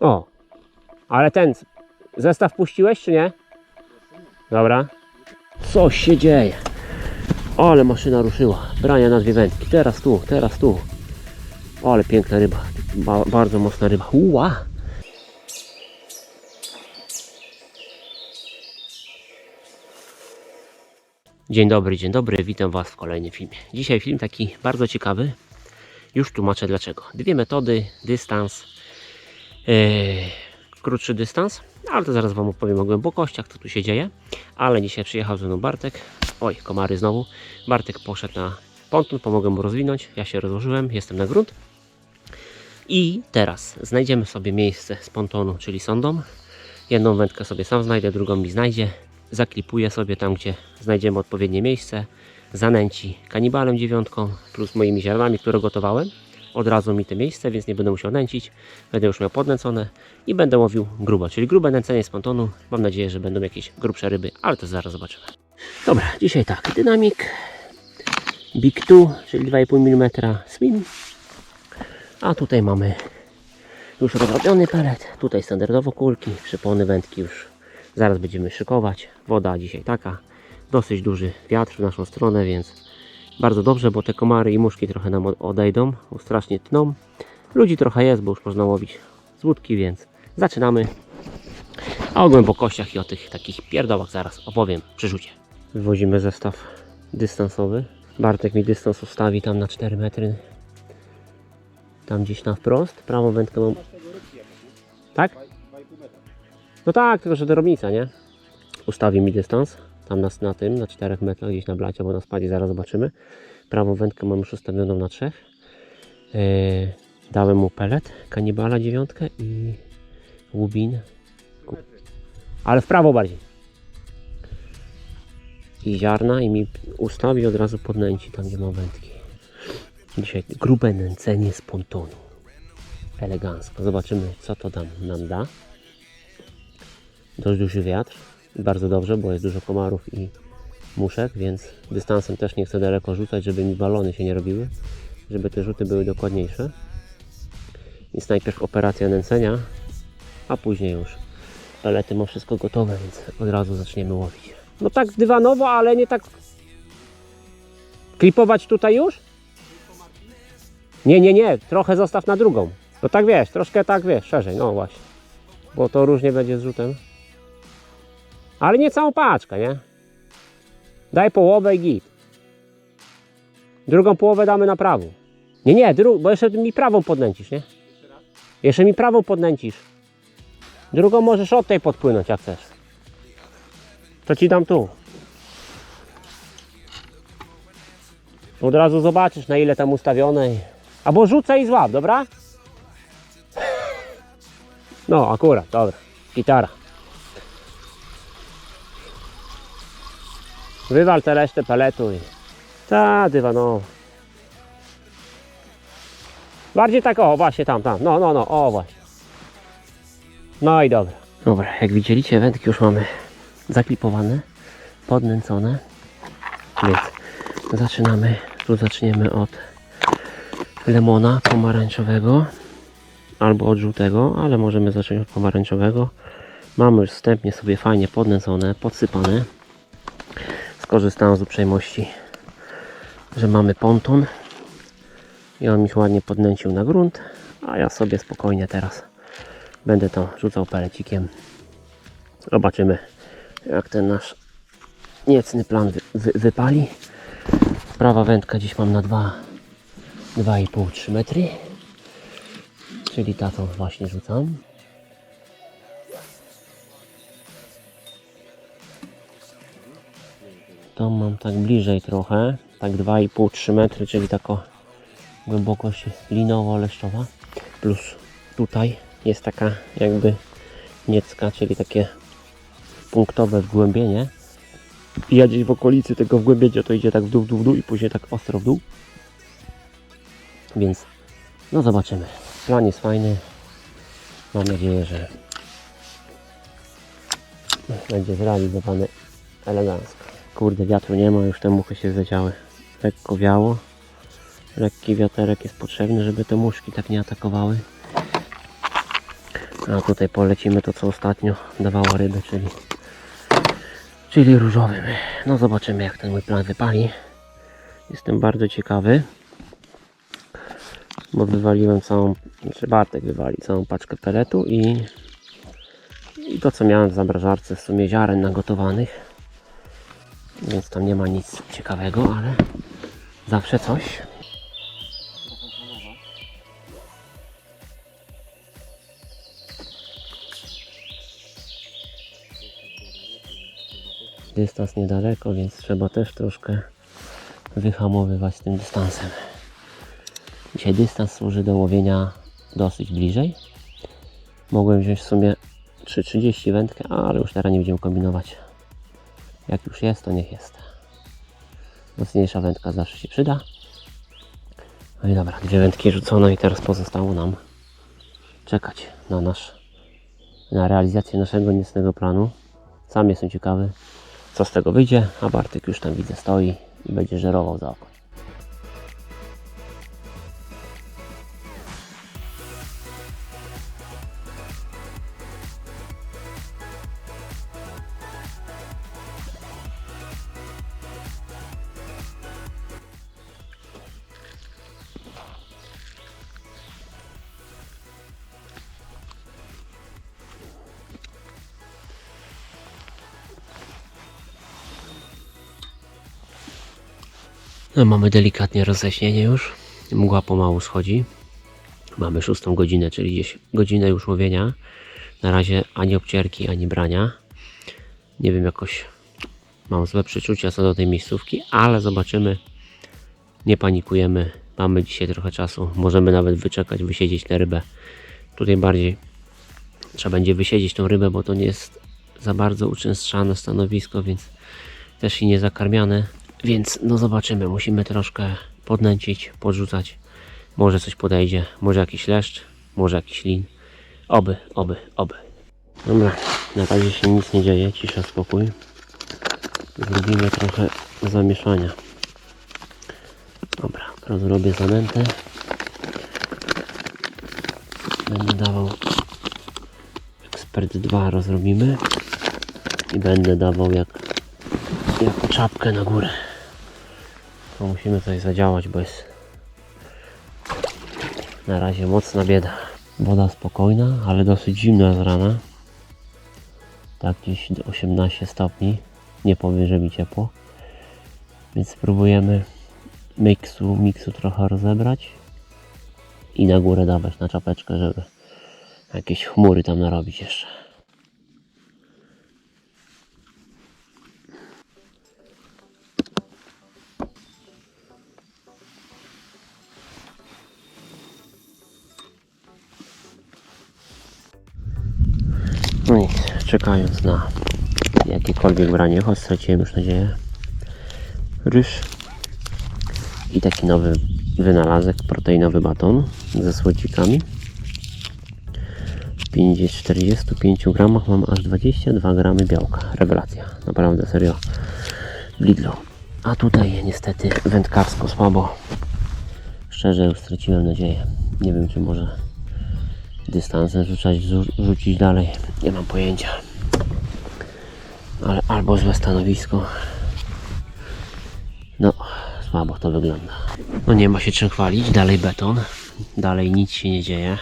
O, ale ten zestaw puściłeś czy nie? Dobra. Coś się dzieje. Ale maszyna ruszyła. Brania na dwie wędki. Teraz tu, teraz tu. Ale piękna ryba. Ba bardzo mocna ryba. Uła! Dzień dobry, dzień dobry. Witam Was w kolejnym filmie. Dzisiaj film taki bardzo ciekawy. Już tłumaczę dlaczego. Dwie metody, dystans, krótszy dystans, ale to zaraz Wam opowiem o głębokościach, co tu się dzieje. Ale dzisiaj przyjechał ze mną Bartek. Oj, komary znowu. Bartek poszedł na ponton, pomogę mu rozwinąć. Ja się rozłożyłem, jestem na grunt. I teraz znajdziemy sobie miejsce z pontonu, czyli sondą. Jedną wędkę sobie sam znajdę, drugą mi znajdzie. Zaklipuję sobie tam, gdzie znajdziemy odpowiednie miejsce. Zanęci kanibalem dziewiątką plus moimi ziarnami, które gotowałem. Od razu mi te miejsce, więc nie będę musiał nęcić. Będę już miał podnęcone i będę łowił grubo, czyli grube nęcenie z pontonu. Mam nadzieję, że będą jakieś grubsze ryby, ale to zaraz zobaczymy. Dobra, dzisiaj tak, dynamik Big 2, czyli 2,5 mm swim. A tutaj mamy już rozrobiony pelet. Tutaj standardowo kulki, przypony, wędki już zaraz będziemy szykować. Woda dzisiaj taka. Dosyć duży wiatr w naszą stronę, więc bardzo dobrze, bo te komary i muszki trochę nam od- odejdą, strasznie tną. Ludzi trochę jest, bo już można łowić z łódki, więc zaczynamy. A o głębokościach i o tych takich pierdołach zaraz opowiem przy rzucie. Wywozimy zestaw dystansowy. Bartek mi dystans ustawi tam na 4 metry. Tam gdzieś na wprost. Prawą wędkę mam. Tak? No tak, tylko że drobnica, nie? Ustawi mi dystans. Tam na, na tym, na 4 metrach, gdzieś na blacie, bo na spadzie zaraz zobaczymy. Prawą wędkę mam już ustawioną na 3. Yy, dałem mu pelet, kanibala dziewiątkę i łubin. Ale w prawo bardziej. I ziarna i mi ustawi od razu podnęci tam, gdzie mam wędki. Dzisiaj grube nęcenie z pontonu. Elegancko. Zobaczymy, co to tam nam da. Dość duży wiatr. Bardzo dobrze, bo jest dużo komarów i muszek, więc dystansem też nie chcę daleko rzucać, żeby mi balony się nie robiły. Żeby te rzuty były dokładniejsze. Więc najpierw operacja nęcenia, a później już pelety mam wszystko gotowe, więc od razu zaczniemy łowić. No tak dywanowo, ale nie tak klipować tutaj już? Nie, nie, nie, trochę zostaw na drugą. No tak wiesz, troszkę tak wiesz, szerzej, no właśnie. Bo to różnie będzie z rzutem. Ale nie całą paczkę, nie? Daj połowę i git. Drugą połowę damy na prawą. Nie, nie, bo jeszcze mi prawą podnęcisz, nie? Jeszcze mi prawą podnęcisz. Drugą możesz od tej podpłynąć, jak chcesz. To ci dam tu. Od razu zobaczysz, na ile tam ustawione. i- Albo rzucę i złap, dobra? No, akurat, dobra. Gitara. Wywal tę resztę peletu i... Ta, dywanowa. Bardziej tak, o, właśnie tam, tam. No, no, no, o, właśnie. No i dobra. Dobra, jak widzieliście, wędki już mamy zaklipowane, podnęcone. Więc zaczynamy, tu zaczniemy od lemona pomarańczowego albo od żółtego, ale możemy zacząć od pomarańczowego. Mamy już wstępnie sobie fajnie podnęcone, podsypane. Skorzystałem z uprzejmości, że mamy ponton i on mi się ładnie podnęcił na grunt, a ja sobie spokojnie teraz będę to rzucał pelecikiem. Zobaczymy jak ten nasz niecny plan wy, wy, wypali. Prawa wędka dziś mam na 2 2,5-3 metry. Czyli ta właśnie rzucam. To mam tak bliżej trochę. Tak 2,5-3 metry, czyli taka głębokość linowo-leszczowa. Plus tutaj jest taka jakby niecka, czyli takie punktowe wgłębienie. I ja gdzieś w okolicy tego wgłębienia to idzie tak w dół, w dół, w dół i później tak ostro w dół. Więc no zobaczymy. Plan jest fajny. Mam nadzieję, że będzie zrealizowany elegancko. Kurde, wiatru nie ma, już te muchy się zleciały. Lekko wiało. Lekki wiaterek jest potrzebny, żeby te muszki tak nie atakowały. A tutaj polecimy to, co ostatnio dawało ryby, czyli, czyli różowym. No zobaczymy, jak ten mój plan wypali. Jestem bardzo ciekawy, bo wywaliłem całą, znaczy Bartek wywali całą paczkę peletu i, i to, co miałem w zamrażarce, w sumie ziaren nagotowanych. Więc tam nie ma nic ciekawego, ale zawsze coś. Dystans niedaleko, więc trzeba też troszkę wyhamowywać tym dystansem. Dzisiaj dystans służy do łowienia dosyć bliżej. Mogłem wziąć w sumie 3,30 wędkę, ale już teraz nie będziemy kombinować. Jak już jest, to niech jest. Mocniejsza wędka zawsze się przyda. No i dobra, dwie wędki rzucono i teraz pozostało nam czekać na nasz, na realizację naszego niecnego planu. Sam jestem ciekawy, co z tego wyjdzie, a Bartek już tam widzę stoi i będzie żerował za oko. No, mamy delikatnie roześnienie już. Mgła pomału schodzi. Mamy szóstą godzinę, czyli gdzieś godzinę już łowienia. Na razie ani obcierki, ani brania. Nie wiem, jakoś mam złe przeczucia co do tej miejscówki, ale zobaczymy. Nie panikujemy. Mamy dzisiaj trochę czasu. Możemy nawet wyczekać, wysiedzieć tę rybę. Tutaj bardziej trzeba będzie wysiedzieć tą rybę, bo to nie jest za bardzo uczęszczane stanowisko, więc też i nie zakarmiane. Więc no zobaczymy, musimy troszkę podnęcić, podrzucać. Może coś podejdzie, może jakiś leszcz, może jakiś lin. Oby, oby, oby. Dobra, na razie się nic nie dzieje, cisza, spokój. Zrobimy trochę zamieszania. Dobra, rozrobię zanętę. Będę dawał Ekspert 2 rozrobimy i będę dawał jak jako czapkę na górę. To musimy coś zadziałać, bo jest na razie mocna bieda. Woda spokojna, ale dosyć zimna z rana. Tak gdzieś do 18 stopni. Nie powiem, że mi ciepło. Więc spróbujemy miksu, miksu trochę rozebrać i na górę dawać na czapeczkę, żeby jakieś chmury tam narobić jeszcze. No czekając na jakiekolwiek branie, choć straciłem już nadzieję. Ryż i taki nowy wynalazek, proteinowy baton ze słodzikami. W 50 45 gramach mam aż 22 gramy białka. Rewelacja, naprawdę serio. W Lidlu. A tutaj niestety wędkarsko słabo. Szczerze już straciłem nadzieję. Nie wiem czy może dystansem rzu- rzucić dalej. Nie mam pojęcia. Ale albo złe stanowisko. No, słabo to wygląda. No nie ma się czym chwalić. Dalej beton. Dalej nic się nie dzieje.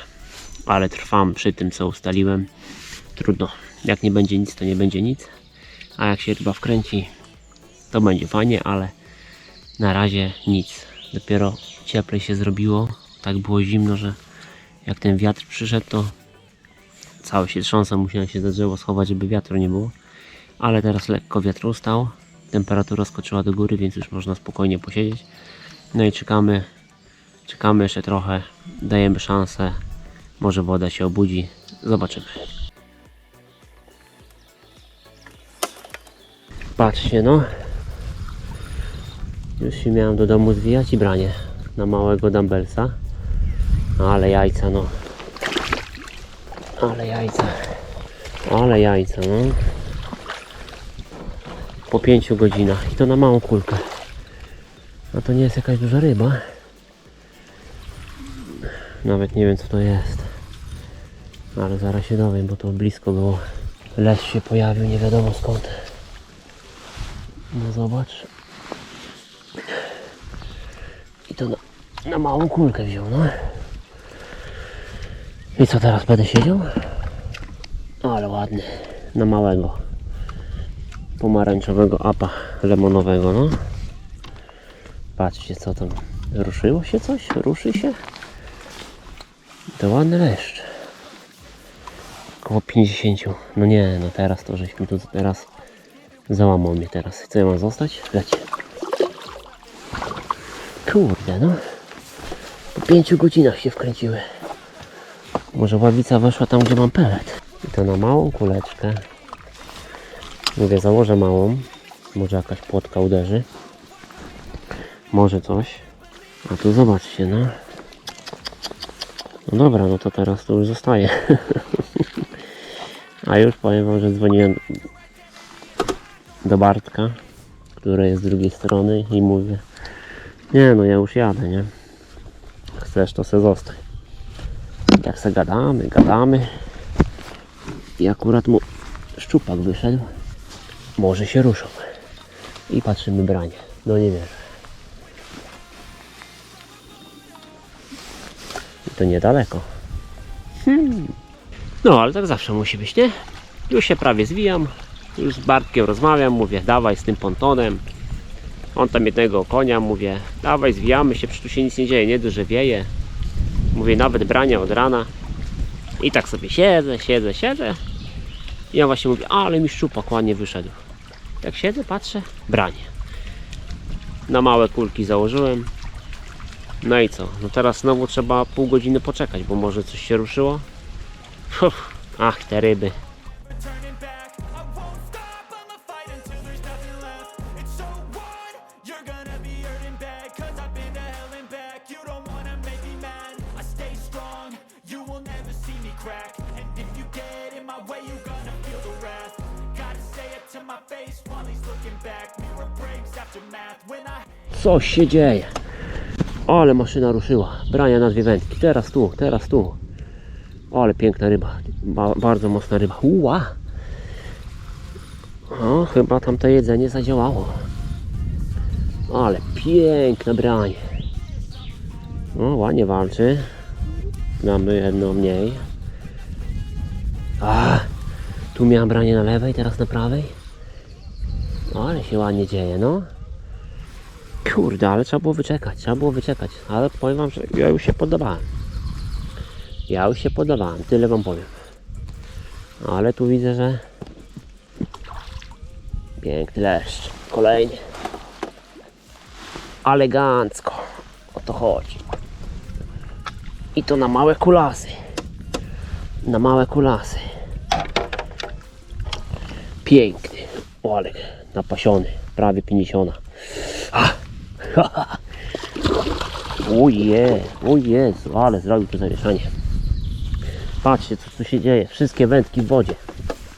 Ale trwam przy tym, co ustaliłem. Trudno. Jak nie będzie nic, to nie będzie nic. A jak się ryba wkręci, to będzie fajnie, ale na razie nic. Dopiero cieplej się zrobiło. Tak było zimno, że jak ten wiatr przyszedł, to cały się trząsał. Musiałem się za schować, żeby wiatru nie było. Ale teraz lekko wiatr ustał. Temperatura skoczyła do góry, więc już można spokojnie posiedzieć. No i czekamy. Czekamy jeszcze trochę. Dajemy szansę. Może woda się obudzi. Zobaczymy. Patrzcie no. Już się miałem do domu zwijać i branie na małego dumbbellsa. Ale jajca no. Ale jajca. Ale jajca no. Po pięciu godzinach i to na małą kulkę. A to nie jest jakaś duża ryba. Nawet nie wiem co to jest. Ale zaraz się dowiem, bo to blisko było. Les się pojawił, nie wiadomo skąd. No zobacz. I to na, na małą kulkę wziął, no. I co teraz będę siedział? Ale ładny. Na małego. Pomarańczowego apa lemonowego, no. Patrzcie co tam. Ruszyło się coś? Ruszy się? To ładny leszcz. Około 50. No nie, no teraz to żeśmy tu teraz załamał mnie teraz. Co ja mam zostać? Lecie. Kurde, no. Po 5 godzinach się wkręciły. Może ławica weszła tam, gdzie mam pelet. I to na małą kuleczkę. Mówię, założę małą. Może jakaś płotka uderzy. Może coś. A tu zobaczcie, no. No dobra, no to teraz to już zostaje. A już powiem wam, że dzwoniłem do Bartka, który jest z drugiej strony i mówię Nie no, ja już jadę, nie? Chcesz to se zostań. Jak se gadamy, gadamy i akurat mu szczupak wyszedł. Może się ruszą. I patrzymy branie. No nie wierzę. I to niedaleko. Hmm. No, ale tak zawsze musi być, nie? Już się prawie zwijam. Już z Bartkiem rozmawiam, mówię, dawaj z tym pontonem. On tam jednego konia, mówię, dawaj zwijamy się, przecież tu się nic nie dzieje, nie dość, że wieje. Mówię, nawet brania od rana. I tak sobie siedzę, siedzę, siedzę. I ja właśnie mówię, ale mi szczupak ładnie wyszedł. Jak siedzę, patrzę, branie. Na małe kulki założyłem. No i co? No teraz znowu trzeba pół godziny poczekać, bo może coś się ruszyło. Uff, ach, te ryby. Coś się dzieje. Ale maszyna ruszyła. Brania na dwie wędki. Teraz tu, teraz tu. Ale piękna ryba. Ba bardzo mocna ryba. Uła! O, chyba tam to jedzenie zadziałało. Ale piękne branie. O, ładnie walczy. Mamy jedno mniej. A, tu miałem branie na lewej, teraz na prawej. Ale się ładnie dzieje, no. Kurde, ale trzeba było wyczekać, trzeba było wyczekać. Ale powiem wam, że ja już się podobałem. Ja już się podobałem, tyle wam powiem. Ale tu widzę, że piękny leszcz. Kolejny. Elegancko. O to chodzi. I to na małe kulasy. Na małe kulasy. Piękny. O, ale napasiony. Prawie 50. Oje, o Jezu, ale zrobił to zamieszanie. Patrzcie, co tu się dzieje. Wszystkie wędki w wodzie.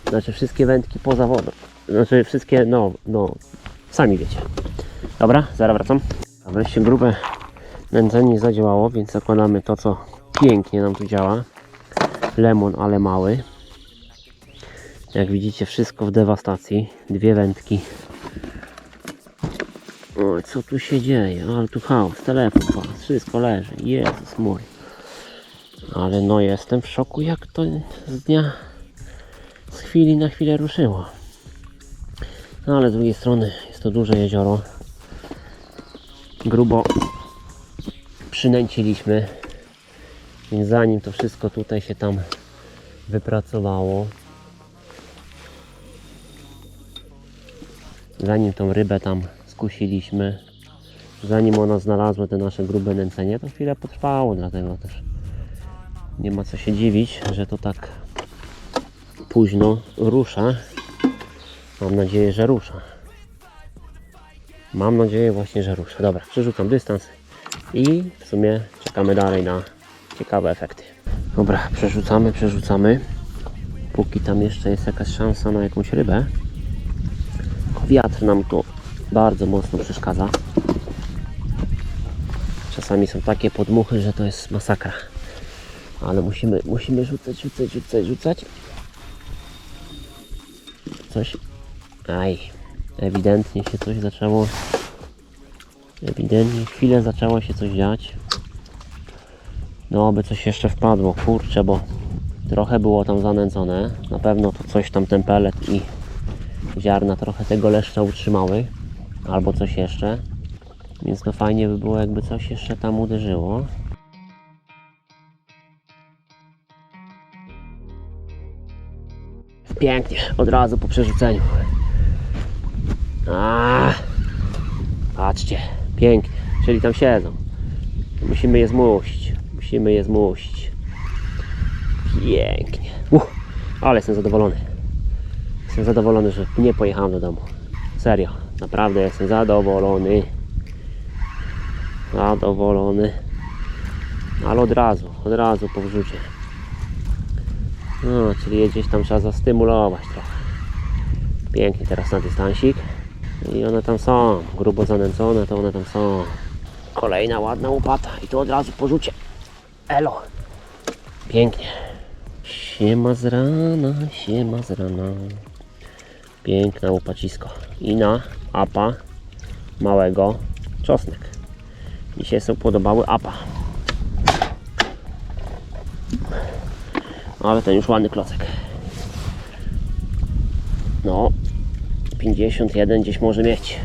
Znaczy, wszystkie wędki poza wodą. Znaczy, wszystkie, no, no, sami wiecie. Dobra, zaraz wracam. A wreszcie grube nędzenie zadziałało, więc zakładamy to, co pięknie nam tu działa. Lemon, ale mały. Jak widzicie, wszystko w dewastacji. Dwie wędki. O, co tu się dzieje? Ale tu chaos, telefon, pas, wszystko leży. Jezus mój. Ale no jestem w szoku, jak to z dnia, z chwili na chwilę ruszyło. No ale z drugiej strony jest to duże jezioro. Grubo przynęciliśmy. Więc zanim to wszystko tutaj się tam wypracowało, zanim tą rybę tam skusiliśmy, zanim ona znalazła te nasze grube nęcenie, to chwilę potrwało, dlatego też nie ma co się dziwić, że to tak późno rusza. Mam nadzieję, że rusza. Mam nadzieję właśnie, że rusza. Dobra, przerzucam dystans i w sumie czekamy dalej na ciekawe efekty. Dobra, przerzucamy, przerzucamy. Póki tam jeszcze jest jakaś szansa na jakąś rybę. Wiatr nam tu bardzo mocno przeszkadza. Czasami są takie podmuchy, że to jest masakra. Ale musimy, musimy rzucać, rzucać, rzucać, rzucać. Coś. Aj. Ewidentnie się coś zaczęło. Ewidentnie chwilę zaczęło się coś dziać. No, by coś jeszcze wpadło, kurczę, bo trochę było tam zanęcone. Na pewno to coś tam ten pelet i ziarna trochę tego leszcza utrzymały. Albo coś jeszcze. Więc to fajnie by było, jakby coś jeszcze tam uderzyło. Pięknie, od razu po przerzuceniu. A, patrzcie, pięknie, czyli tam siedzą. Musimy je zmusić, musimy je zmusić. Pięknie. Uch, ale jestem zadowolony. Jestem zadowolony, że nie pojechałem do domu. Serio, naprawdę jestem zadowolony. Zadowolony. Ale od razu, od razu po wrzucie. No, czyli gdzieś tam trzeba zastymulować trochę. Pięknie teraz na dystansik. I one tam są, grubo zanęcone, to one tam są. Kolejna ładna łopata i tu od razu porzucie. Elo. Pięknie. Siema z rana, siema z rana. Piękna łopacisko. I na apa małego czosnek. Mi się są podobały apa. Ale ten już ładny klocek. No, 51 gdzieś może mieć.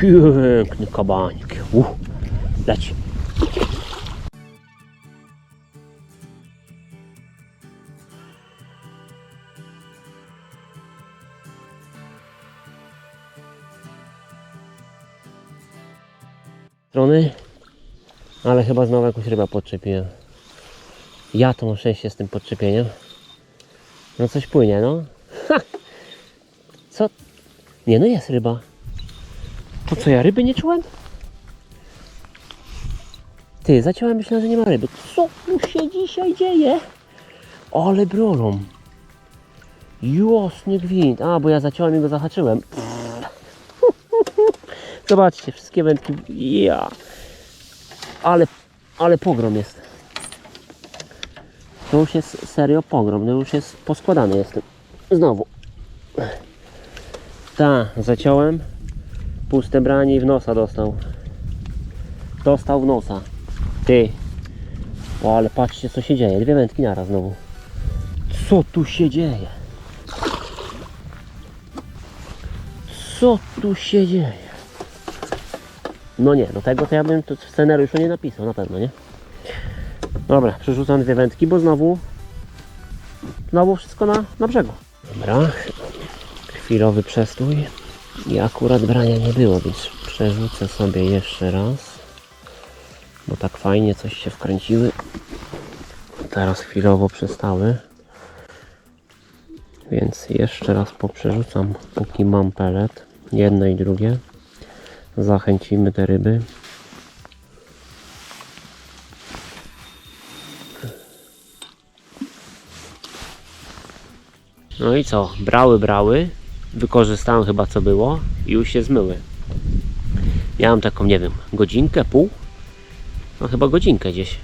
Piękny kabanik. Uh, leci. Strony, ale chyba znowu jakąś rybę podczepiłem. Ja to mam szczęście z tym podczepieniem. No coś płynie, no. Ha! Co? Nie, no jest ryba. To co, ja ryby nie czułem? Ty, zaciąłem, myślałem, że nie ma ryby. Co tu się dzisiaj dzieje? Ale brolą. Josny gwint. A, bo ja zaciąłem i go zahaczyłem. Zobaczcie, wszystkie wędki. Ja. Ale, ale pogrom jest. To już jest serio pogrom, to już jest poskładany jestem. Znowu. Ta, zaciąłem. Puste branie i w nosa dostał. Dostał w nosa. Ty. O, ale patrzcie co się dzieje. Dwie wędki naraz znowu. Co tu się dzieje? Co tu się dzieje? No nie, do tego to ja bym w scenariuszu nie napisał, na pewno, nie? Dobra, przerzucam dwie wędki, bo znowu znowu wszystko na, na brzegu. Dobra, chwilowy przestój i akurat brania nie było, więc przerzucę sobie jeszcze raz, bo tak fajnie coś się wkręciły. Teraz chwilowo przestały, więc jeszcze raz poprzerzucam, póki mam pelet, jedno i drugie. Zachęcimy te ryby. No i co? Brały, brały. Wykorzystałem chyba co było i już się zmyły. Miałem taką, nie wiem, godzinkę, pół? No chyba godzinkę gdzieś.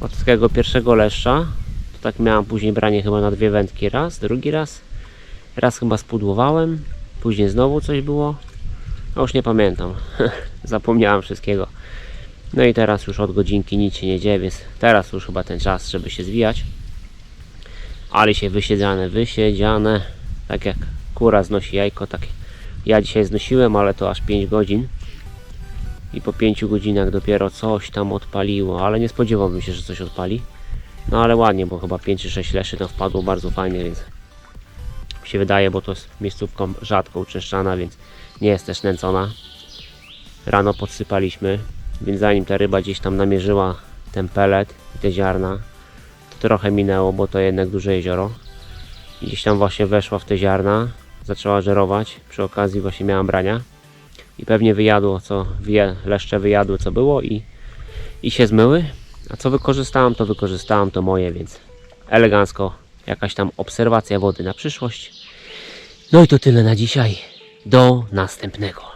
Od tego pierwszego leszcza. To tak miałem później branie chyba na dwie wędki raz, drugi raz. Raz chyba spudłowałem. Później znowu coś było. No już nie pamiętam. Zapomniałem wszystkiego. No i teraz już od godzinki nic się nie dzieje, więc teraz już chyba ten czas, żeby się zwijać ale się wysiedziane, wysiedziane, tak jak kura znosi jajko, tak ja dzisiaj znosiłem, ale to aż 5 godzin i po 5 godzinach dopiero coś tam odpaliło, ale nie spodziewałbym się, że coś odpali, no ale ładnie, bo chyba 5 czy 6 leszy tam wpadło bardzo fajnie, więc mi się wydaje, bo to jest miejscówką rzadko uczęszczana, więc nie jest też nęcona. Rano podsypaliśmy, więc zanim ta ryba gdzieś tam namierzyła ten pelet i te ziarna, trochę minęło, bo to jednak duże jezioro. Gdzieś tam właśnie weszła w te ziarna, zaczęła żerować. Przy okazji właśnie miałam brania. I pewnie wyjadło, co wie, leszcze wyjadły, co było i, i się zmyły. A co wykorzystałam, to wykorzystałam to moje, więc elegancko. Jakaś tam obserwacja wody na przyszłość. No i to tyle na dzisiaj. Do następnego.